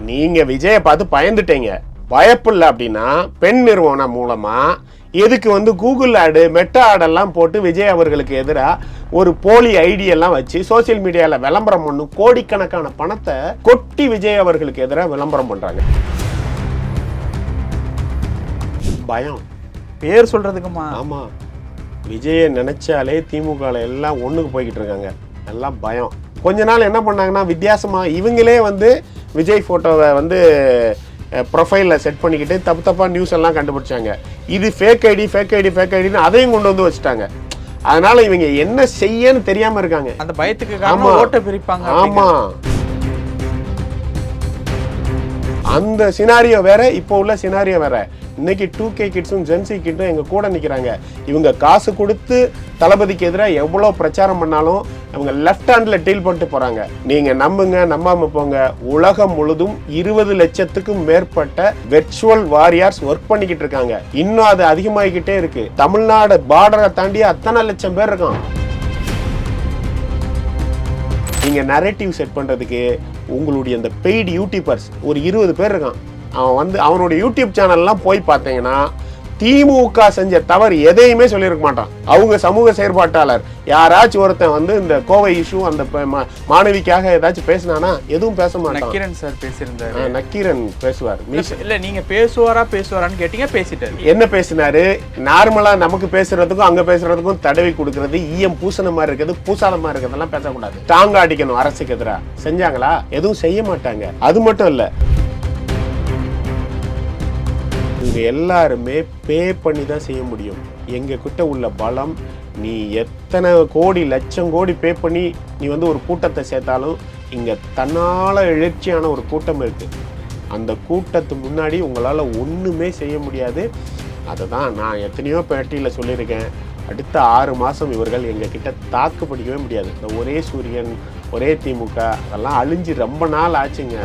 நீங்க விஜயை பார்த்து பயந்துட்டீங்க. பயப்பில்லை அப்படின்னா பெண் நிறுவனம் மூலமா எதுக்கு வந்து கூகுள் ஆடு மெட்டா ஆடெல்லாம் போட்டு விஜய் அவர்களுக்கு எதிராக ஒரு போலி ஐடி எல்லாம் வச்சு சோசியல் மீடியாவில் விளம்பரம் பண்ணும் கோடிக்கணக்கான பணத்தை கொட்டி விஜய் அவர்களுக்கு எதிராக விளம்பரம் பண்றாங்க. பயம். பேர் சொல்றதுக்குமா? ஆமா. விஜயை நினைச்சாலே திமுக ல எல்லாம் ஒண்ணுக்கு போய்கிட்டு இருக்காங்க. எல்லாம் பயம். கொஞ்ச நாள் என்ன பண்ணாங்கன்னா வித்தியாசமா இவங்களே வந்து விஜய் போட்டோவை வந்து ப்ரொஃபைலில் செட் பண்ணிக்கிட்டு தப்பு தப்பாக நியூஸ் எல்லாம் கண்டுபிடிச்சாங்க. இது fake ID fake ID fake ஐடின்னு அதையும் கொண்டு வந்து வச்சுட்டாங்க. அதனால இவங்க என்ன செய்யன்னு தெரியாம இருக்காங்க. அந்த பயத்துக்கு ஆமா. ஓட்டை பிரிப்பாங்க ஆமா. அந்த சினாரியோ வேற இப்போ உள்ள சினாரியோ வேற. இன்னைக்கு டூ கே கிட்ஸும் ஜென்சி கிட்டும் எங்கள் கூட நிற்கிறாங்க இவங்க காசு கொடுத்து தளபதிக்கு எதிராக எவ்வளோ பிரச்சாரம் பண்ணாலும் அவங்க லெஃப்ட் ஹேண்டில் டீல் பண்ணிட்டு போகிறாங்க நீங்கள் நம்புங்க நம்பாமல் போங்க. உலகம் முழுதும் இருபது லட்சத்துக்கும் மேற்பட்ட வெர்ச்சுவல் வாரியார்ஸ் ஒர்க் பண்ணிக்கிட்டு இருக்காங்க. இன்னும் அது அதிகமாகிக்கிட்டே இருக்கு. தமிழ்நாடு பார்டரை தாண்டி அத்தனை லட்சம் பேர் இருக்கான். நீங்கள் நரேட்டிவ் செட் பண்ணுறதுக்கு உங்களுடைய அந்த பெய்டு யூடியூபர்ஸ் ஒரு இருபது பேர் இருக்கான். அவன் வந்து அவனுடைய யூடியூப் சேனல்லாம் போய் பார்த்தீங்கன்னா திமுக செஞ்ச தவறு எதையுமே சொல்லியிருக்க மாட்டான். அவங்க சமூக செயற்பாட்டாளர். யாராச்சும் ஒருத்தன் வந்து இந்த கோவை இஷ்யூ அந்த மாணவிக்காக ஏதாச்சும் பேசினானா எதுவும் பேச மாட்டான். நக்கீரன் சார் பேசியிருந்தாரு. நக்கீரன் பேசுவார். இல்ல நீங்க பேசுவாரா பேசுவாரான்னு கேட்டீங்க பேசிட்டாரு. என்ன பேசினாரு? நார்மலா நமக்கு பேசுறதுக்கும் அங்க பேசுறதுக்கும் தடவி கொடுக்கறது ஈயம் பூசண மாதிரி இருக்கிறது பூசாத மாதிரி இருக்கிறதெல்லாம் பேசக்கூடாது. ஸ்ட்ராங்கா அடிக்கணும் அரசுக்கு எதிராக செஞ்சாங்களா? எதுவும் செய்ய மாட்டாங்க. அது மட்டும் இல்ல இவங்க எல்லாருமே பே பண்ணி தான் செய்ய முடியும். எங்கள் கிட்ட உள்ள பலம் நீ எத்தனை கோடி லட்சம் கோடி பே பண்ணி நீ வந்து ஒரு கூட்டத்தை சேர்த்தாலும் இங்கே தன்னால் எழுச்சியான ஒரு கூட்டம் இருக்குது அந்த கூட்டத்து முன்னாடி உங்களால் ஒன்றுமே செய்ய முடியாது. அதை தான் நான் எத்தனையோ பேட்டியில் சொல்லியிருக்கேன். அடுத்த ஆறு மாதம் இவர்கள் எங்கள் கிட்டே தாக்கு பிடிக்கவே முடியாது. இந்த ஒரே சூரியன் ஒரே திமுக அதெல்லாம் அழிஞ்சு ரொம்ப நாள் ஆச்சுங்க.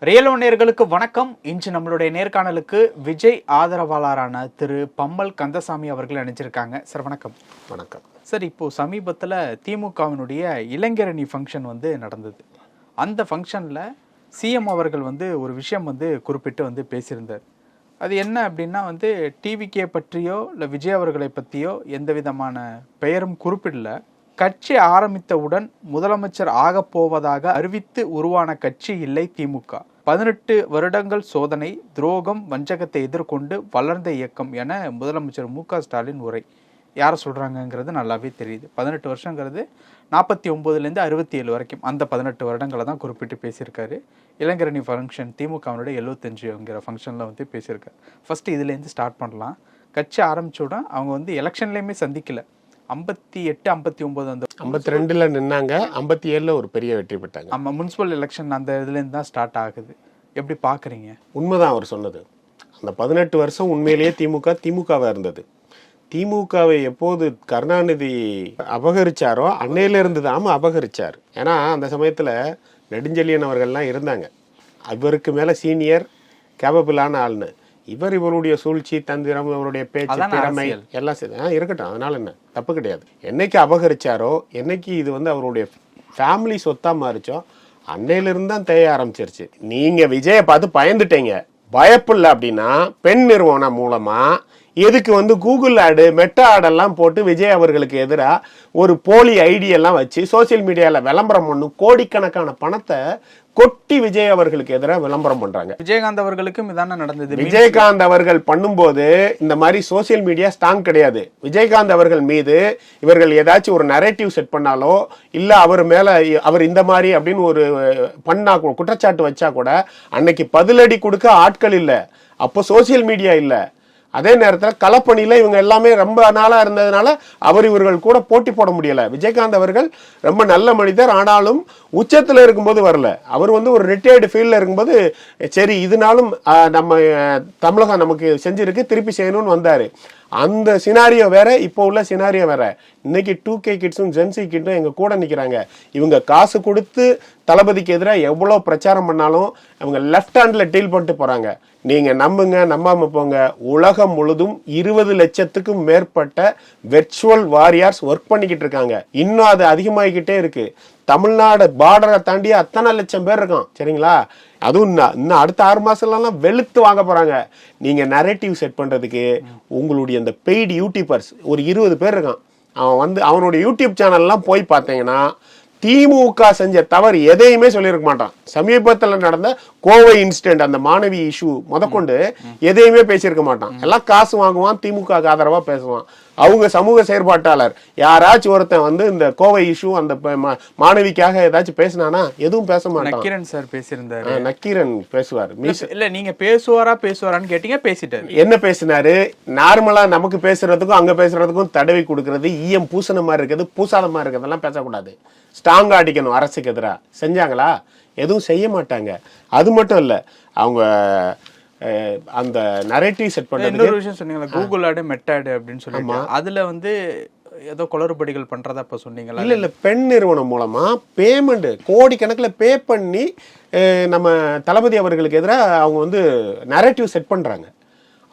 ரியல் நேயர்களுக்கு வணக்கம். இன்று நம்மளுடைய நேர்காணலுக்கு விஜய் ஆதரவாளரான திரு பம்மல் கந்தசாமி அவர்கள் இணைஞ்சிருக்காங்க. சார் வணக்கம். வணக்கம். சார் இப்போ சமீபத்தில் திமுகவினுடைய இளைஞரணி ஃபங்க்ஷன் வந்து நடந்தது. அந்த ஃபங்க்ஷனில் சிஎம் அவர்கள் வந்து ஒரு விஷயம் வந்து குறிப்பிட்டு வந்து பேசியிருந்தார். அது என்ன அப்படின்னா வந்து டிவிகே பற்றியோ இல்லை விஜய் அவர்களை பற்றியோ எந்த விதமான பெயரும் குறிப்பிடல. கட்சி ஆரம்பித்தவுடன் முதலமைச்சர் ஆகப் போவதாக அறிவித்து உருவான கட்சி இல்லை திமுக. பதினெட்டு வருடங்கள் சோதனை துரோகம் வஞ்சகத்தை எதிர்கொண்டு வளர்ந்த இயக்கம் என முதலமைச்சர் மு ஸ்டாலின் உரை. யாரை சொல்கிறாங்கங்கிறது நல்லாவே தெரியுது. பதினெட்டு வருஷங்கிறது நாற்பத்தி ஒம்போதுலேருந்து அறுபத்தி ஏழு வரைக்கும். அந்த பதினெட்டு வருடங்களை தான் குறிப்பிட்டு பேசியிருக்காரு. இளைஞரணி ஃபங்க்ஷன் திமுகவனுடைய எழுபத்தஞ்சுங்கிற ஃபங்க்ஷனில் வந்து பேசியிருக்காரு. ஃபஸ்ட்டு இதுலேருந்து ஸ்டார்ட் பண்ணலாம். கட்சி ஆரம்பித்தவுடன் அவங்க வந்து எலெக்ஷன்லேயுமே சந்திக்கலை. ஐம்பத்தி எட்டு ஐம்பத்தி ஒம்பது அந்த ஐம்பத்தி ரெண்டுல நின்னாங்க. ஐம்பத்தி ஏழுல ஒரு பெரிய வெற்றி பெற்றாங்க. நம்ம முனிசிபல் எலெக்ஷன் அந்த இதுலேருந்து தான் ஸ்டார்ட் ஆகுது. எப்படி பார்க்குறீங்க? உண்மைதான் அவர் சொன்னது. அந்த பதினெட்டு வருஷம் உண்மையிலேயே திமுக திமுகவா இருந்தது. திமுகவை எப்போது கருணாநிதி அபகரிச்சாரோ அன்னையில இருந்து தான் அபகரிச்சார். ஏன்னா அந்த சமயத்துல நெடுஞ்செழியன் அவர்கள்லாம் இருந்தாங்க. இவருக்கு மேல சீனியர் கேபபிளான ஆள்னு. இவர் இவருடைய சூழ்ச்சி தந்திரம் இவருடைய பேச்சு திறமை. எல்லாம் இருக்கட்டும் அதனால என்ன? தப்பு கிடையாது. என்னைக்கு அபகரிச்சாரோ என்னைக்கு இது வந்து அவருடைய ஃபேமிலி சொத்தா மாறிச்சோ அன்னையிலிருந்து தான் தேய ஆரம்பிச்சிருச்சு. நீங்க விஜயை பார்த்து பயந்துட்டீங்க. பயப்பில்லை அப்படின்னா பெண் நிறுவனம் மூலமா எதுக்கு வந்து கூகுள் ஆடு மெட்டா ஆடெல்லாம் போட்டு விஜய் அவர்களுக்கு எதிராக ஒரு போலி ஐடி எல்லாம் வச்சு சோசியல் மீடியாவில் விளம்பரம் பண்ணும் கோடிக்கணக்கான பணத்தை கொட்டி விஜய் அவர்களுக்கு எதிராக விளம்பரம் பண்றாங்க. விஜயகாந்த் அவர்களுக்கும் இதானே நடந்தது. விஜயகாந்த் அவர்கள் பண்ணும்போது இந்த மாதிரி சோசியல் மீடியா ஸ்ட்ராங் கிடையாது. விஜயகாந்த் அவர்கள் மீது இவர்கள் ஏதாச்சும் ஒரு நரேட்டிவ் செட் பண்ணாலோ இல்ல அவர் மேல அவர் இந்த மாதிரி அப்படின்னு ஒரு பண்ணா குற்றச்சாட்டு வச்சா கூட அன்னைக்கு பதிலடி கொடுக்க ஆட்கள் இல்ல. அப்போ சோசியல் மீடியா இல்ல. அதே நேரத்தில் களப்பணியில் இவங்க எல்லாமே ரொம்ப நாளாக இருந்ததுனால அவர் இவர்கள் கூட போட்டி போட முடியலை. விஜயகாந்த் அவர்கள் ரொம்ப நல்ல மனிதர். ஆனாலும் உச்சத்தில் இருக்கும்போது வரல. அவர் வந்து ஒரு ரிட்டையர்டு ஃபீல்டில் இருக்கும்போது சரி இதனாலும் நம்ம தமிழகம் நமக்கு செஞ்சிருக்கு திருப்பி செய்யணும்னு வந்தார். அந்த சினாரியோ வேற இப்போ உள்ள சினாரியோ வேற. இன்னைக்கு டூ கே கிட்ஸும் ஜென்சி கிட்டும் எங்க கூட நிக்கிறாங்க. இவங்க காசு கொடுத்து தளபதிக்கு எதிராக எவ்வளோ பிரச்சாரம் பண்ணாலும் அவங்க லெஃப்ட் ஹேண்ட்ல டீல் பண்ணிட்டு போறாங்க. நீங்க நம்புங்க நம்பாம போங்க. உலகம் முழுதும் இருபது லட்சத்துக்கும் மேற்பட்ட வெர்ச்சுவல் வாரியார்ஸ் ஒர்க் பண்ணிக்கிட்டு இருக்காங்க. இன்னும் அது அதிகமாகிக்கிட்டே இருக்கு. தமிழ்நாடு பார்டரை தாண்டி அத்தனை லட்சம் பேர் இருக்கான். சரிங்களா? அதுவும் இன்னும் அடுத்த ஆறு மாசம்லாம் வெளுத்து வாங்க போறாங்க. நீங்க நரேட்டிவ் செட் பண்றதுக்கு உங்களுடைய அந்த பெய்டு யூடியூபர்ஸ் ஒரு இருபது பேர் இருக்கான். அவன் வந்து அவனுடைய யூடியூப் சேனல்லாம் போய் பார்த்தீங்கன்னா திமுக செஞ்ச தவறு எதையுமே சொல்லியிருக்க மாட்டான். சமீபத்தில் நடந்த கோவை இன்சிடென்ட் அந்த மாணவி இஷ்யூ முதற்கொண்டு எதையுமே பேசியிருக்க மாட்டான். எல்லாம் காசு வாங்குவான் திமுக ஆதரவா பேசுவான். அவங்க சமூக செயற்பாட்டாளர். யாராச்சும் ஒருத்தன் வந்து இந்த கோவை இஷ்யூ அந்த மாணவிக்காக ஏதாச்சும் பேசினானா எதுவும் பேச மாட்டான். நக்கீரன் சார் பேசியிருந்தாரு. நக்கீரன் பேசுவார். இல்ல நீங்க பேசுவாரா பேசுவாரான்னு கேட்டீங்க பேசிட்டாரு. என்ன பேசினாரு? நார்மலா நமக்கு பேசுறதுக்கும் அங்க பேசுறதுக்கும் தடவி கொடுக்கறது ஈயம் பூசண மாதிரி இருக்குது பூசாத மாதிரி இருக்கிறதெல்லாம் பேசக்கூடாது. ஸ்ட்ராங்கா அடிக்கணும் அரசுக்கு எதிரா. செஞ்சாங்களா? எதுவும் செய்ய மாட்டாங்க. அது மட்டும் இல்ல அவங்க அந்த நரேட்டிவ் செட் பண்றதுக்கு இன்னொரு விஷயம் சொன்னீங்களா கூகுள் ஆடு மெட்டாடு அப்படின்னு சொல்லிட்டு அதுல வந்து ஏதோ குளறுபடிகள் பண்றதா இப்ப சொன்னீங்களா இல்ல இல்ல பெண் நிறுவனம் மூலமா பேமெண்ட் கோடிக்கணக்குல பே பண்ணி நம்ம தளபதி அவர்களுக்கு எதிராக அவங்க வந்து நரேட்டிவ் செட் பண்றாங்க.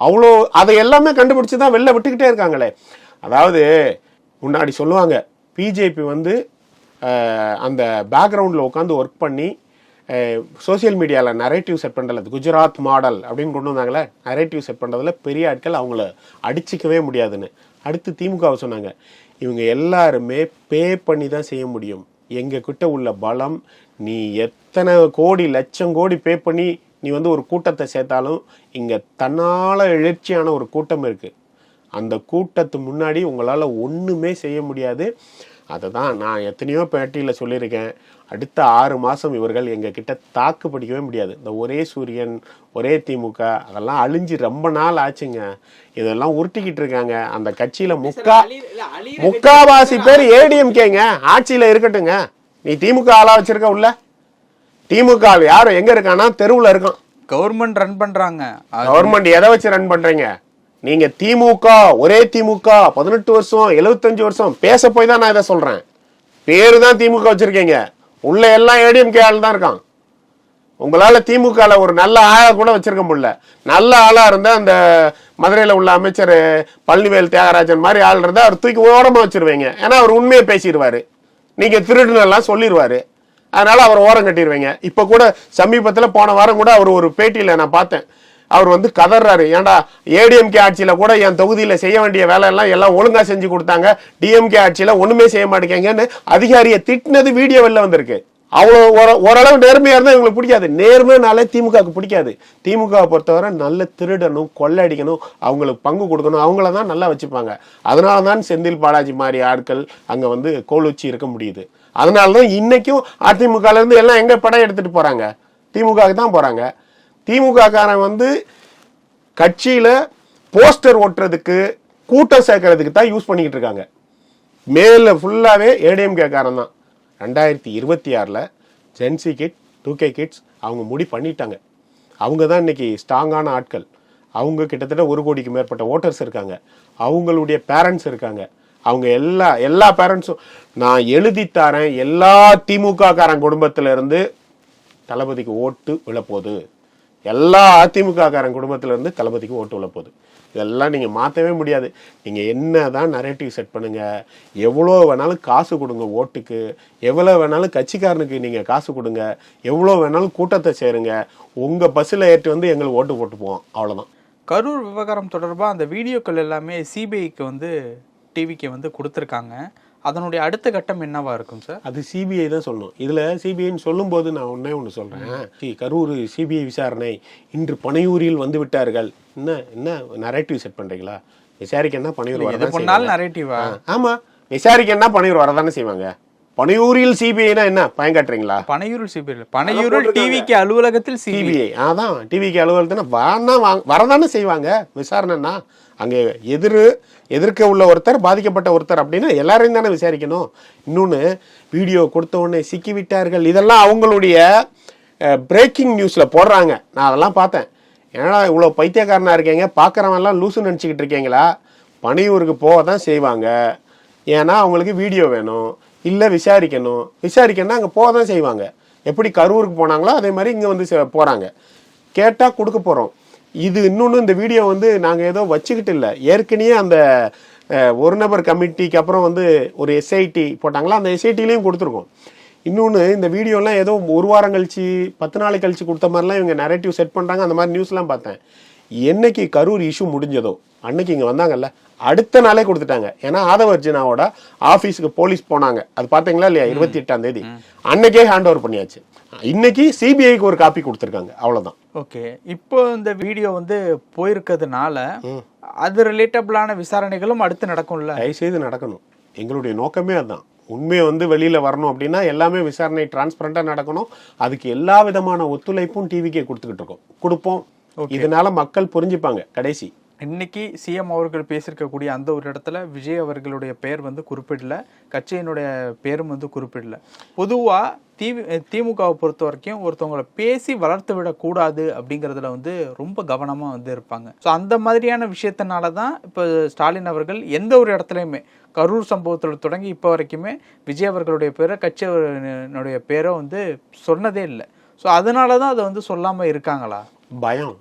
அவ்வளோ அதை எல்லாமே கண்டுபிடிச்சு தான் வெளில விட்டுக்கிட்டே இருக்காங்களே. அதாவது முன்னாடி சொல்லுவாங்க பிஜேபி வந்து அந்த பேக்ரவுண்டில் உட்காந்து ஒர்க் பண்ணி சோஷியல் மீடியாவில் நரேட்டிவ் செட் பண்ணுறது குஜராத் மாடல் அப்படின்னு கொண்டு வந்தாங்களே நரேட்டிவ் செட் பண்ணுறதுல பெரிய ஆட்கள் அவங்கள அடிச்சிக்கவே முடியாதுன்னு. அடுத்து திமுகவை சொன்னாங்க இவங்க எல்லாருமே பே பண்ணி தான் செய்ய முடியும். எங்கள் கிட்ட உள்ள பலம் நீ எத்தனை கோடி லட்சம் கோடி பே பண்ணி நீ வந்து ஒரு கூட்டத்தை சேர்த்தாலும் இங்கே தன்னால் எழுச்சியான ஒரு கூட்டம் இருக்குது அந்த கூட்டத்து முன்னாடி உங்களால் ஒன்றுமே செய்ய முடியாது. அதை தான் நான் எத்தனையோ பேட்டியில் சொல்லியிருக்கேன். அடுத்த ஆறு மாதம் இவர்கள் எங்கள் கிட்ட தாக்கு பிடிக்கவே முடியாது. இந்த ஒரே சூரியன் ஒரே திமுக அதெல்லாம் அழிஞ்சு ரொம்ப நாள் ஆச்சுங்க. இதெல்லாம் உருட்டிக்கிட்டு இருக்காங்க. அந்த கட்சியில் முக்கா முக்காவாசி பேர் ஏடிஎம்கேங்க. ஆட்சியில் இருக்கட்டுங்க. நீ திமுக ஆளா வச்சிருக்க உள்ள? திமுக யாரும் எங்க இருக்கானா தெருவில் இருக்கான். கவர்மெண்ட் ரன் பண்றாங்க. அது கவர்மெண்ட் எதை வச்சு ரன் பண்றீங்க? நீங்க திமுக ஒரே திமுக பதினெட்டு வருஷம் எழுபத்தஞ்சு வருஷம் பேச போய் தான் நான் இதை சொல்றேன். பேரு தான் திமுக வச்சிருக்கீங்க. உள்ள எல்லாம் ஏடிஎம்கே ஆள் தான் இருக்கான் உங்களால திமுகவில் ஒரு நல்ல ஆளை கூட வச்சிருக்க முடியல. நல்ல ஆளா இருந்தா அந்த மதுரையில் உள்ள அமைச்சர் பழனிவேல் தியாகராஜன் மாதிரி ஆள் இருந்தா அவர் தூக்கி ஓரமா வச்சிருவீங்க. ஏன்னா அவர் உண்மையை பேசிடுவாரு. நீங்க திருடுனெல்லாம் சொல்லிடுவாரு. அதனால அவர் ஓரம் கட்டிடுவீங்க. இப்ப கூட சமீபத்தில் போன வாரம் கூட அவர் ஒரு பேட்டியில நான் பார்த்தேன். அவர் வந்து கதறாரு ஏன்டா ஏடிஎம்கே ஆட்சியில் கூட என் தொகுதியில் செய்ய வேண்டிய வேலையெல்லாம் எல்லாம் ஒழுங்காக செஞ்சு கொடுத்தாங்க. டிஎம்கே ஆட்சியில் ஒன்றுமே செய்ய மாட்டேங்கன்னு அதிகாரியை திட்டினது வீடியோ வெளில வந்திருக்கு. அவ்வளோ ஓரளவு நேர்மையாக இருந்தால் இவங்களுக்கு பிடிக்காது. நேர்மைனாலே திமுகவுக்கு பிடிக்காது. திமுகவை பொறுத்தவரை நல்ல திருடணும் கொள்ளடிக்கணும் அவங்களுக்கு பங்கு கொடுக்கணும். அவங்கள தான் நல்லா வச்சுப்பாங்க. அதனால தான் செந்தில் பாலாஜி மாதிரி ஆட்கள் அங்கே வந்து கோலுச்சி இருக்க முடியுது. அதனால தான் இன்றைக்கும் அதிமுகலேருந்து எல்லாம் எங்கே படம் எடுத்துகிட்டு போகிறாங்க திமுகவுக்கு தான் போகிறாங்க திமுக காரன் வந்து கட்சியில் போஸ்டர் ஒட்டுறதுக்கு கூட்டம் சேர்க்கறதுக்கு தான் யூஸ் பண்ணிக்கிட்டு இருக்காங்க. மேலே ஃபுல்லாகவே ஏடிஎம்கே காரன் தான். ரெண்டாயிரத்தி இருபத்தி ஆறில் gen Z kid two K kids அவங்க முடி பண்ணிட்டாங்க. அவங்க தான் இன்னைக்கு ஸ்ட்ராங்கான ஆட்கள். அவங்க கிட்டத்தட்ட ஒரு கோடிக்கு மேற்பட்ட ஓட்டர்ஸ் இருக்காங்க. அவங்களுடைய பேரண்ட்ஸ் இருக்காங்க. அவங்க எல்லா எல்லா பேரண்ட்ஸும் நான் எழுதி தரேன் எல்லா திமுக காரன் குடும்பத்திலேருந்து தளபதிக்கு ஓட்டு விழப்போகுது. எல்லா அதிமுக காரன் குடும்பத்துல தளபதிக்கு ஓட்டு விழப்போகுது இதெல்லாம் நீங்கள் மாற்றவே முடியாது. நீங்க என்னதான் நரேட்டிவ் செட் பண்ணுங்கள் எவ்வளோ வேணாலும் காசு கொடுங்க ஓட்டுக்கு. எவ்வளோ வேணாலும் கட்சிக்காரனுக்கு நீங்கள் காசு கொடுங்க. எவ்வளோ வேணாலும் கூட்டத்தை சேருங்க. உங்கள் பஸ்ஸில் ஏற்றி வந்து எங்களுக்கு ஓட்டு போட்டு போவோம் அவ்வளவுதான். கரூர் விவகாரம் தொடர்பாக அந்த வீடியோக்கள் எல்லாமே சிபிஐக்கு வந்து டிவிக்கு வந்து கொடுத்துருக்காங்க. அதனுடைய அடுத்த கட்டம் என்னவா இருக்கும் சார் அது சிபிஐ தான் சொல்லணும் இதுல சிபிஐன்னு சொல்லும்போது நான் ஒண்ணே ஒன்று சொல்றேன். கரூர் சிபிஐ விசாரணை இன்று பனையூரில் வந்து விட்டார்கள். என்ன என்ன நரேட்டிவ் செட் பண்றீங்களா? விசாரிக்க என்ன பனையூர் வரதான். நரேட்டிவா ஆமா. விசாரிக்க என்ன பனையூர் வரதானே செய்வாங்க? பனையூரில் சிபிஐனா என்ன? பயங்காட்டுறீங்களா பனையூரில் சிபிஐ பனையூரில் டிவிக்கு அலுவலகத்தில் சிபிஐ அதான் டிவிக்கு அலுவலகத்தினா வரனா வரதானே செய்வாங்க. விசாரணைன்னா அங்கே எதிர் எதிர்க்க உள்ள ஒருத்தர் பாதிக்கப்பட்ட ஒருத்தர் அப்படின்னா எல்லாரையும் தானே விசாரிக்கணும். இன்னொன்று வீடியோ கொடுத்தவுடனே சிக்கிவிட்டார்கள் சிக்கி விட்டார்கள். இதெல்லாம் அவங்களுடைய பிரேக்கிங் நியூஸில் போடுறாங்க. நான் அதெல்லாம் பார்த்தேன். ஏன்னா இவ்வளோ பைத்தியக்காரனாக இருக்கீங்க? பார்க்குறவன்லாம் லூசு நினச்சிக்கிட்டு இருக்கீங்களா? பனையூருக்கு போக தான் செய்வாங்க. ஏன்னா அவங்களுக்கு வீடியோ வேணும். இல்லை விசாரிக்கணும். விசாரிக்கணும்னா அங்கே போக தான் செய்வாங்க. எப்படி கரூருக்கு போனாங்களோ அதே மாதிரி இங்கே வந்து போகிறாங்க கேட்டால் கொடுக்க போகிறோம் இது இன்னொன்று இந்த வீடியோ வந்து நாங்கள் ஏதோ வச்சுக்கிட்டு இல்லை. ஏற்கனவே அந்த ஒரு நபர் கமிட்டிக்கு அப்புறம் வந்து ஒரு எஸ்ஐடி போட்டாங்களா? அந்த எஸ்ஐடிலையும் கொடுத்துருக்கோம். இன்னொன்று இந்த வீடியோலாம் ஏதோ ஒரு வாரம் கழிச்சு பத்து நாள் கழிச்சு கொடுத்த மாதிரிலாம் இவங்க நரேட்டிவ் செட் பண்ணுறாங்க அந்த மாதிரி நியூஸ்லாம் பார்த்தேன். என்னைக்கு கரூர் இஷ்யூ முடிஞ்சதோ? அன்னைக்கு இங்கே வந்தாங்கல்ல அடுத்த நாளே கொடுத்துட்டாங்க. ஏன்னா ஆதவர்ஜினாவோட ஆஃபீஸுக்கு போலீஸ் போனாங்க. அது பார்த்தீங்களா இல்லையா? இருபத்தி எட்டாம் தேதி அன்னைக்கே ஹேண்ட் ஓவர் பண்ணியாச்சு. இன்னைக்கு சிபிஐக்கு ஒரு காப்பி கொடுத்துருக்காங்க. அவ்வளோதான் ஓகே. இப்போ இந்த வீடியோ வந்து போயிருக்கிறதுனால அது ரிலேட்டபிளான விசாரணைகளும் அடுத்து நடக்கும்ல? தயவுசெய்து நடக்கணும். எங்களுடைய நோக்கமே அதுதான். உண்மை வந்து வெளியில வரணும் அப்படின்னா எல்லாமே விசாரணை டிரான்ஸ்பரண்டா நடக்கணும். அதுக்கு எல்லா விதமான ஒத்துழைப்பும் டிவிக்கே கொடுத்துக்கிட்டு இருக்கோம். கொடுப்போம். இதனால மக்கள் புரிஞ்சுப்பாங்க. கடைசி. இன்னைக்கு சிஎம் அவர்கள் பேசியிருக்கக்கூடிய அந்த ஒரு இடத்துல விஜய் அவர்களுடைய பெயர் வந்து குறிப்பிடல கட்சியினுடைய பேரும் வந்து குறிப்பிடல. பொதுவா திவி திமுகவை பொறுத்த வரைக்கும் ஒருத்தவங்களை பேசி வளர்த்து விடக்கூடாது அப்படிங்கிறதுல வந்து ரொம்ப கவனமா வந்து இருப்பாங்க. ஸோ அந்த மாதிரியான விஷயத்தினால தான் இப்போ ஸ்டாலின் அவர்கள் எந்த ஒரு இடத்துலையுமே கரூர் சம்பவத்தில் தொடங்கி இப்போ வரைக்குமே விஜய் அவர்களுடைய பேரை கட்சியினுடைய பேரை வந்து சொன்னதே இல்லை. ஸோ அதனால தான் அதை வந்து சொல்லாம இருக்காங்களா? பயம்.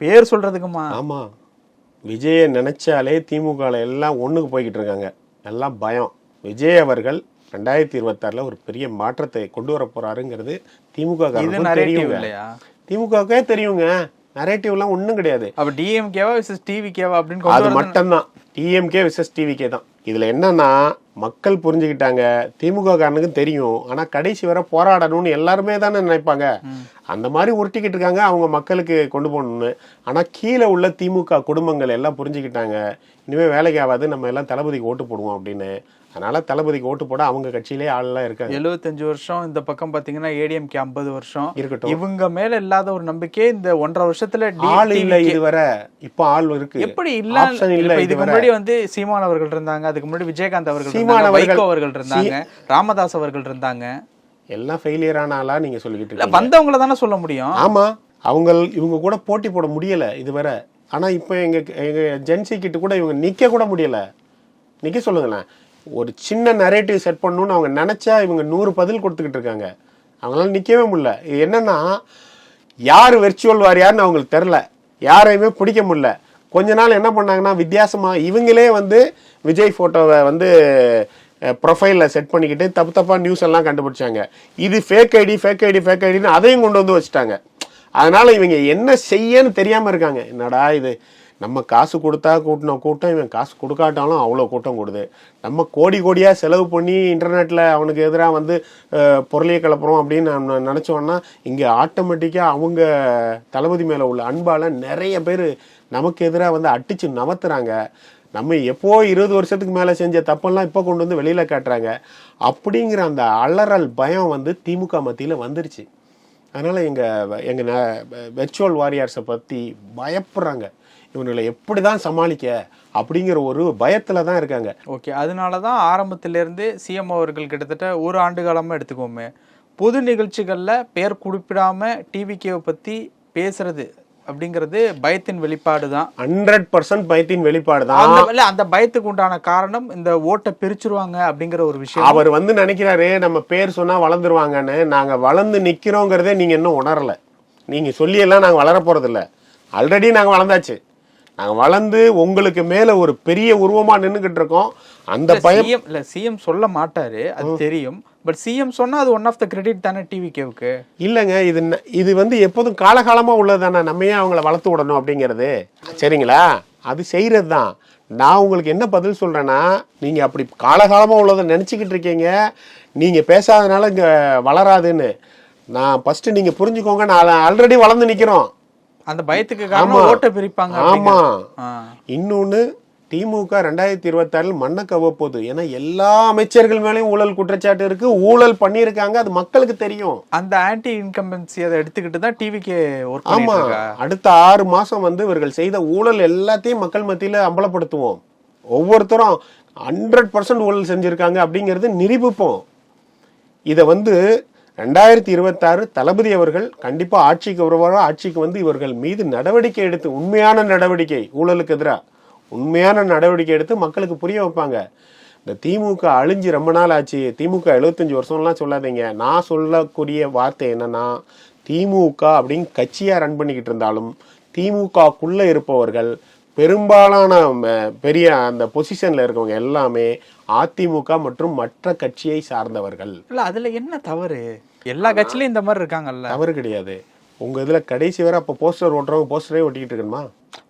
பேர் சொல்றதுக்குமா? ஆமா. விஜயை நினைச்சாலே திமுக ல எல்லாம் ஒண்ணுக்கு போய்கிட்டு இருக்காங்க. எல்லாம் பயம். விஜய் அவர்கள் ரெண்டாயிரத்தி இருபத்தாறுல ஒரு பெரிய மாற்றத்தை கொண்டு வர போறாருங்கிறது திமுக இல்லையா? திமுகவுக்கே தெரியுங்க. நரேட்டிவ்லாம் ஒண்ணும் கிடையாது. அப்ப டிஎம்கேவா விசஸ் டிவிகேவா அப்படின்னு அது மட்டும்தான். டிஎம்கே விசஸ் டிவிகே தான். இதுல என்னன்னா மக்கள் புரிஞ்சுக்கிட்டாங்க. திமுக காரனுக்கு தெரியும். ஆனா கடைசி வரை போராடணும்னு எல்லாருமே தானே நினைப்பாங்க. அந்த மாதிரி உருட்டிக்கிட்டு இருக்காங்க. அவங்க மக்களுக்கு கொண்டு போகணும்னு. ஆனா கீழே உள்ள திமுக குடும்பங்கள் எல்லாம் புரிஞ்சுக்கிட்டாங்க. இனிமே வேலைக்கு ஆகாது. நம்ம எல்லாம் தளபதிக்கு ஓட்டு போடுவோம் அப்படின்னு. அதனால தளபதிக்கு ஓட்டு போட அவங்க கட்சியிலே ஆள்லாம் இருக்காங்க. எழுபத்தஞ்சு வருஷம் இந்த பக்கம் பாத்தீங்கன்னா ஏடிஎம்கே ஐம்பது வருஷம். இருக்கட்டும். இவங்க மேல இல்லாத ஒரு நம்பிக்கை இந்த ஒன்றரை வருஷத்துல ஆள் இல்ல இதுவரை. இப்ப ஆள் இருக்கு. எப்படி இல்ல இதுக்கு முன்னாடி வந்து சீமான் அவர்கள் இருந்தாங்க. அதுக்கு முன்னாடி விஜயகாந்த் அவர்கள் சீமான் வைகோ அவர்கள் இருந்தாங்க ராமதாஸ் அவர்கள் இருந்தாங்க. எல்லாம் ஃபெயிலியர் ஆன ஆளா நீங்க சொல்லிக்கிட்டு இல்ல வந்தவங்கள தானே சொல்ல முடியும். ஆமா அவங்க இவங்க கூட போட்டி போட முடியல இதுவரை. ஆனா இப்போ எங்க எங்க ஜென்சி கிட்ட கூட இவங்க நிக்க கூட முடியல. நிக்க சொல்லுங்களேன். ஒரு சின்ன நரேட்டிவ் செட் பண்ணணும்னு அவங்க நினைச்சா இவங்க நூறு பதில் கொடுத்துக்கிட்டு இருக்காங்க. அவங்களால நிக்கவே முடியல. இது என்னன்னா யார் வெர்ச்சுவல் வாரியார்னு அவங்களுக்கு தெரில யாரையுமே பிடிக்க முடியல. கொஞ்ச நாள் என்ன பண்ணாங்கன்னா வித்தியாசமா இவங்களே வந்து விஜய் ஃபோட்டோவை வந்து ப்ரொஃபைலில் செட் பண்ணிக்கிட்டு தப்பு தப்பாக நியூஸ் எல்லாம் கண்டுபிடிச்சாங்க. இது fake ID fake ID fake ஐடின்னு அதையும் கொண்டு வந்து வச்சுட்டாங்க. அதனால் இவங்க என்ன செய்யன்னு தெரியாமல் இருக்காங்க. என்னடா இது? நம்ம காசு கொடுத்தா கூட்டின கூட்டம் இவன் காசு கொடுக்காட்டாலும் அவ்வளோ கூட்டம் கொடுது. நம்ம கோடி கோடியாக செலவு பண்ணி இன்டர்நெட்டில் அவனுக்கு எதிராக வந்து பொருளையை கிளப்புறோம் அப்படின்னு நம்ம நினச்சோன்னா இங்கே ஆட்டோமேட்டிக்காக அவங்க தளபதி மேலே உள்ள அன்பால் நிறைய பேர் நமக்கு எதிராக வந்து அடித்து நமத்துறாங்க நம்ம எப்போ இருபது வருஷத்துக்கு மேலே செஞ்ச தப்பெல்லாம் இப்போ கொண்டு வந்து வெளியில் காட்டுறாங்க. அப்படிங்கிற அந்த அலறல் பயம் வந்து திமுக மத்தியில் வந்துருச்சு. அதனால் எங்கள் எங்கள் வெர்ச்சுவல் வாரியர்ஸை பற்றி பயப்படுறாங்க. இவங்களை எப்படி தான் சமாளிக்க அப்படிங்கிற ஒரு பயத்தில் தான் இருக்காங்க. ஓகே அதனால தான் ஆரம்பத்திலேருந்து சிஎம் அவர்கள் கிட்டத்தட்ட ஒரு ஆண்டு காலமாக எடுத்துக்கோமே பொது நிகழ்ச்சிகளில் பேர் குறிப்பிடாம டிவிகேவை பற்றி பேசுறது அப்படிங்கிறது பயத்தின் வெளிப்பாடு தான் ஹண்ட்ரட் பர்சன்ட் பயத்தின் வெளிப்பாடு தான் அந்த அந்த பயத்துக்கு உண்டான காரணம் இந்த ஓட்டை பிரிச்சிருவாங்க அப்படிங்கிற ஒரு விஷயம். அவர் வந்து நினைக்கிறாரு நம்ம பேர் சொன்னா வளர்ந்துருவாங்கன்னு. நாங்க வளர்ந்து நிக்கிறோங்கிறதே நீங்க இன்னும் உணரல. நீங்க சொல்லியெல்லாம் நாங்க வளர போறது இல்ல ஆல்ரெடி நாங்க வளர்ந்தாச்சு. நாங்க வளர்ந்து உங்களுக்கு மேல ஒரு பெரிய உருவமா நின்னுகிட்டு இருக்கோம். அந்த பயம் இல்ல சிஎம் சொல்ல மாட்டாரு. அது தெரியும். பட் சிஎம் சொன்னா அது ஒன் ஆஃப் த கிரெடிட் தானே டிவிகேவுக்கு இல்லைங்க இது இது வந்து எப்போதும் காலகாலமா உள்ளது தானே நம்ம ஏன் அவங்கள வளர்த்து விடணும் அப்படிங்கிறது. சரிங்களா? அது செய்யறது தான் நான் உங்களுக்கு என்ன பதில் சொல்றேன்னா நீங்க அப்படி காலகாலமா உள்ளதை நினைச்சுக்கிட்டு இருக்கீங்க. நீங்க பேசாதனால இங்க வளராதுன்னு. நான் ஃபர்ஸ்ட் நீங்க புரிஞ்சுக்கோங்க நான் ஆல்ரெடி வளர்ந்து நிக்கிறோம். அந்த பயத்துக்கு காரணம். ஓட்டை பிரிப்பாங்க ஆமா. அப்படிங்கிறது. திமுக ரெண்டாயிரத்தி இருபத்தாறில் மண்ணை கவ்வப்போகுது. ஏன்னா எல்லா அமைச்சர்கள் மேலேயும் ஊழல் குற்றச்சாட்டு இருக்கு. ஊழல் பண்ணியிருக்காங்க. அது மக்களுக்கு தெரியும். அந்த ஆன்டி இன்கம்பன்சி அதை எடுத்துக்கிட்டு தான் டிவிகே ஒர்க் ஆமா. அடுத்த ஆறு மாசம் வந்து இவர்கள் செய்த ஊழல் எல்லாத்தையும் மக்கள் மத்தியில அம்பலப்படுத்துவோம். ஒவ்வொருத்தரும் ஹண்ட்ரட் பர்சன்ட் ஊழல் செஞ்சிருக்காங்க அப்படிங்கிறது நிரூபிப்போம். இதை வந்து ரெண்டாயிரத்தி இருபத்தாறு தளபதி அவர்கள் கண்டிப்பா ஆட்சிக்கு வருவாரோ? ஆட்சிக்கு வந்து இவர்கள் மீது நடவடிக்கை எடுத்து உண்மையான நடவடிக்கை ஊழலுக்கு எதிராக உண்மையான நடவடிக்கை எடுத்து மக்களுக்கு புரிய வைப்பாங்க. இந்த திமுக அழிஞ்சு ரொம்ப நாள் ஆச்சு. திமுக எழுபத்தஞ்சு வருஷம்லாம் சொல்லாதீங்க. நான் சொல்லக்கூடிய வார்த்தை என்னன்னா திமுக அப்படின்னு கட்சியா ரன் பண்ணிக்கிட்டு இருந்தாலும் திமுகக்குள்ள இருப்பவர்கள் பெரும்பாலான பெரிய அந்த பொசிஷன்ல இருக்கவங்க எல்லாமே அதிமுக மற்றும் மற்ற கட்சியை சார்ந்தவர்கள். இல்ல அதுல என்ன தவறு? எல்லா கட்சியிலயும் இந்த மாதிரி இருக்காங்கல்ல. தவறு கிடையாது. உங்க இதுல கடைசி வரை அப்ப போஸ்டர் ஓட்டுறவங்க போஸ்டரே ஒட்டிக்கிட்டு இருக்கணுமா?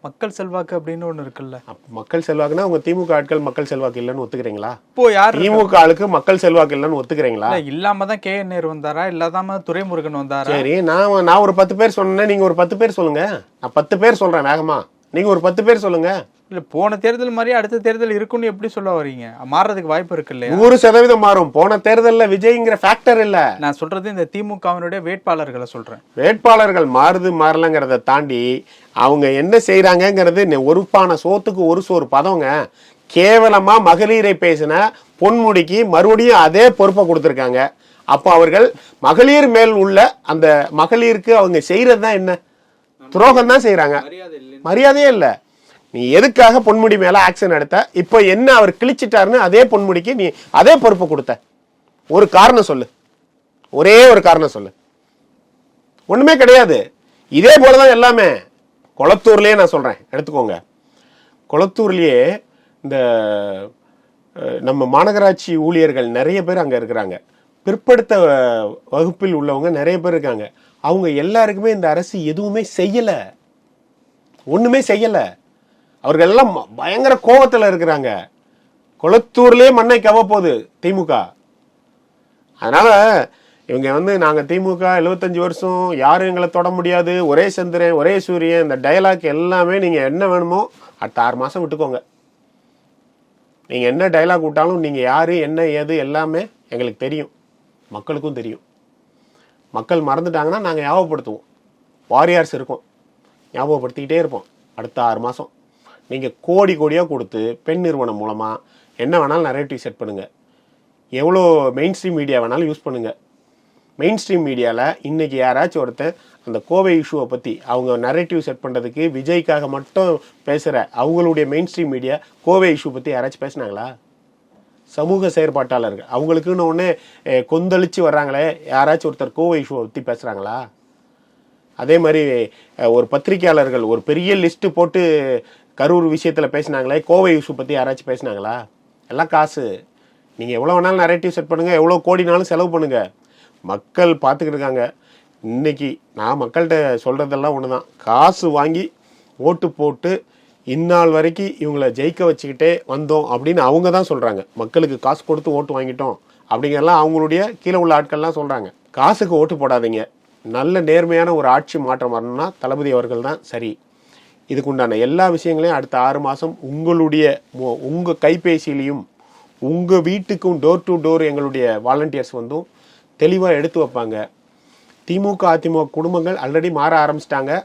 மக்கள் செல்வாக்கு அப்படின்னு ஒண்ணு இருக்குல்ல. அப்ப மக்கள் செல்வாக்குன்னா உங்க திமுக ஆட்கள் மக்கள் செல்வாக்கு இல்லைன்னு ஒத்துக்கிறீங்களா? இப்போ யார் திமுக ஆளுக்கு மக்கள் செல்வாக்கு இல்லைன்னு ஒத்துக்கிறீங்களா? இல்ல, இல்லாம தான் கே என் நேரு வந்தாரா? இல்லாதாம துரைமுருகன் வந்தாரா? சரி நான் நான் ஒரு பத்து பேர் சொன்னேன் நீங்க ஒரு பத்து பேர் சொல்லுங்க. நான் பத்து பேர் சொல்றேன் வேகமா. நீங்க ஒரு பத்து பேர் சொல்லுங்க. இல்ல போன தேர்தல் மாதிரி அடுத்த தேர்தல் இருக்குன்னு எப்படி சொல்ல வர்றீங்க? மாறுறதுக்கு வாய்ப்பு இருக்கு இல்லையா? நூறு சதவீதம் மாறும். போன தேர்தல்ல விஜய்ங்கிற ஃபேக்டர் இல்ல. நான் சொல்றது இந்த திமுகவினுடைய வேட்பாளர்களை சொல்றேன். வேட்பாளர்கள் மாறுது மாறலங்கிறத தாண்டி அவங்க என்ன செய்யறாங்கங்கிறது நெ- ஒரு பானை சோத்துக்கு ஒரு சோறு. பதவங்க கேவலமா மகளிரை பேசின பொன்முடிக்கு மறுபடியும் அதே பொறுப்பை கொடுத்துருக்காங்க. அப்போ அவர்கள் மகளிர் மேல் உள்ள அந்த மகளிருக்கு அவங்க செய்யறது தான் என்ன துரோகம் தான் செய்யறாங்க மரியாதையே இல்ல. நீ எதுக்காக பொன்முடி மேல ஆக்ஷன் எடுத்த? இப்போ என்ன அவர் கிழிச்சிட்டாருன்னு அதே பொன்முடிக்கு நீ அதே பொறுப்பு கொடுத்த. ஒரு காரணம் சொல்லு. ஒரே ஒரு காரணம் சொல்லு. ஒண்ணுமே கிடையாது. இதே போலதான் எல்லாமே. குளத்தூர்லேயே நான் சொல்றேன். எடுத்துக்கோங்க. குளத்தூர்லேயே இந்த நம்ம மாநகராட்சி ஊழியர்கள் நிறைய பேர் அங்க இருக்கிறாங்க. பிற்படுத்த வகுப்பில் உள்ளவங்க நிறைய பேர் இருக்காங்க. அவங்க எல்லாருக்குமே இந்த அரசு எதுவுமே செய்யல. ஒண்ணுமே செய்யலை. அவர்கள் எல்லாம் பயங்கர கோபத்தில் இருக்கிறாங்க. குளத்தூர்லேயே மண்ணை கவப்போகுது திமுக. அதனால இவங்க வந்து நாங்கள் திமுக 75 வருஷம் யாரும் எங்களை தொட முடியாது. ஒரே சந்திரன் ஒரே சூரியன் இந்த டயலாக் எல்லாமே நீங்கள் என்ன வேணுமோ அடுத்த ஆறு மாதம் விட்டுக்கோங்க. நீங்கள் என்ன டயலாக் விட்டாலும் நீங்கள் யார் என்ன ஏது எல்லாமே எங்களுக்கு தெரியும். மக்களுக்கும் தெரியும். மக்கள் மறந்துட்டாங்கன்னா நாங்கள் ஞாபகப்படுத்துவோம். வாரியார்ஸ் இருக்கோம். ஞாபகப்படுத்திக்கிட்டே இருப்போம். அடுத்த ஆறு மாதம் நீங்கள் கோடி கோடியாக கொடுத்து பெண் நிறுவனம் மூலமாக என்ன வேணாலும் நரேட்டிவ் செட் பண்ணுங்கள் எவ்வளோ மெயின் ஸ்ட்ரீம் மீடியா வேணாலும் யூஸ் பண்ணுங்கள் மெயின் ஸ்ட்ரீம் மீடியாவில் இன்றைக்கி யாராச்சும் ஒருத்தர் அந்த கோவை இஷ்யூவை பற்றி அவங்க நரேட்டிவ் செட் பண்ணுறதுக்கு விஜய்க்காக மட்டும் பேசுகிற அவங்களுடைய main stream media Kovai issue பற்றி யாராச்சும் பேசுனாங்களா? சமூக செயற்பாட்டாளர்கள். அவங்களுக்குன்னு ஒன்று கொந்தளிச்சு வர்றாங்களே யாராச்சும் ஒருத்தர் கோவை இஷ்யூவை பற்றி பேசுகிறாங்களா அதே மாதிரி ஒரு பத்திரிக்கையாளர்கள் ஒரு பெரிய லிஸ்ட்டு போட்டு கரூர் விஷயத்தில் பேசினாங்களே கோவை இஷ்யூ பற்றி யாராச்சும் பேசினாங்களா? எல்லாம் காசு. நீங்கள் எவ்வளோ வேணாலும் நரேட்டிவ் செட் பண்ணுங்கள் எவ்வளோ கோடினாலும் செலவு பண்ணுங்கள் மக்கள் பார்த்துக்கிட்டு இருக்காங்க. இன்னைக்கு நான் மக்கள்கிட்ட சொல்கிறதெல்லாம் ஒன்று தான் காசு வாங்கி ஓட்டு போட்டு இந்நாள் வரைக்கும் இவங்கள ஜெயிக்க வச்சுக்கிட்டே வந்தோம் அப்படின்னு அவங்க தான் சொல்கிறாங்க மக்களுக்கு காசு கொடுத்து ஓட்டு வாங்கிட்டோம் அப்படிங்கிறலாம் அவங்களுடைய கீழே உள்ள ஆட்கள்லாம் சொல்கிறாங்க காசுக்கு ஓட்டு போடாதீங்க. நல்ல நேர்மையான ஒரு ஆட்சி மாற்றம் வரணும்னா தளபதி அவர்கள் தான் சரி. இதுக்குண்டான எல்லா விஷயங்களையும் அடுத்த ஆறு மாதம் உங்களுடைய உங்கள் கைபேசியிலையும் உங்கள் வீட்டுக்கும் டோர் டு டோர் எங்களுடைய வாலண்டியர்ஸ் வந்தும் தெளிவாக எடுத்து வைப்பாங்க. திமுக அதிமுக குடும்பங்கள் ஆல்ரெடி மாற ஆரம்பிச்சிட்டாங்க.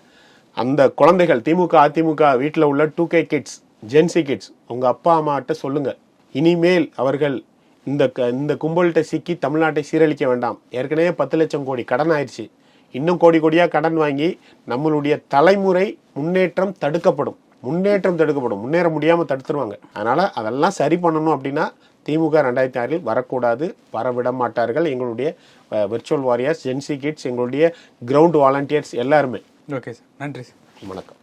அந்த குழந்தைகள் திமுக அதிமுக வீட்டில் உள்ள two K kids gen Z kids உங்கள் அப்பா அம்மாட்ட சொல்லுங்கள் இனிமேல் அவர்கள் இந்த க- இந்த கும்பல்கிட்ட சிக்கி தமிழ்நாட்டை சீரழிக்க வேண்டாம். ஏற்கனவே பத்து லட்சம் கோடி கடன் ஆயிடுச்சு. இன்னும் கோடி கோடியாக கடன் வாங்கி நம்மளுடைய தலைமுறை முன்னேற்றம் தடுக்கப்படும். முன்னேற்றம் தடுக்கப்படும். முன்னேற முடியாமல் தடுத்துருவாங்க. அதனால அதெல்லாம் சரி பண்ணணும் அப்படின்னா திமுக ரெண்டாயிரத்தி ஆறில் வரக்கூடாது. வர விட மாட்டார்கள் எங்களுடைய virtual warriors gen Z kids எங்களுடைய கிரவுண்ட் வாலண்டியர்ஸ் எல்லாருமே. ஓகே சார் நன்றி சார் வணக்கம்.